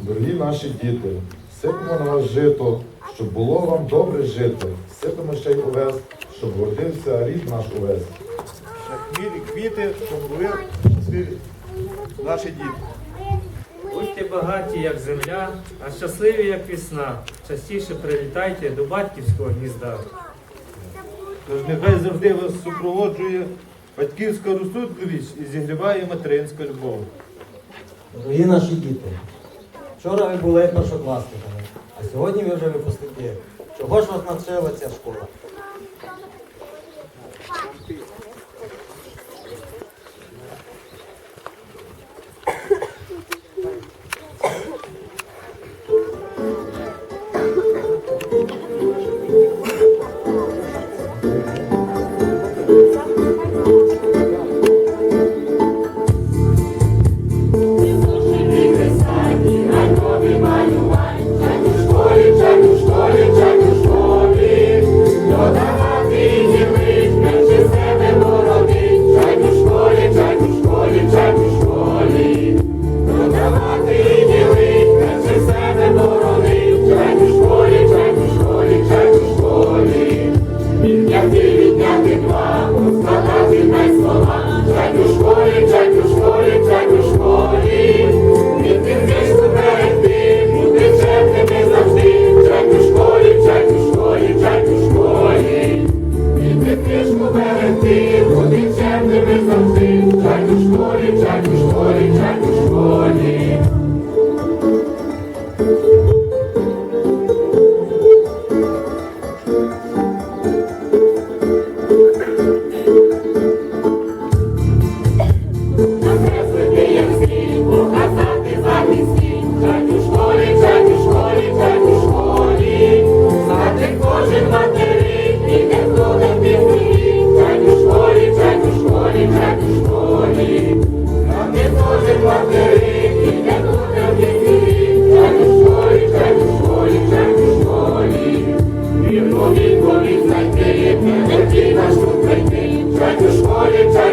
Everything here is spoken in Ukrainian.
Дорогі наші діти, сипемо на вас жито, щоб було вам добре жити. Сипемо ще й овес, щоб гордився рід наш увесь. На хмілі квіти, щоб були щасливі наші діти. Будьте багаті, як земля, а щасливі, як весна. Частіше прилітайте до батьківського гнізда. Тож нехай завжди вас супроводжує батьківська розсудливість і зігріває материнська любов. Дорогі наші діти, вчора ви були першокласниками, а сьогодні ви вже випускники. Чого ж вас навчила ця школа? Holy Church, It's morning time.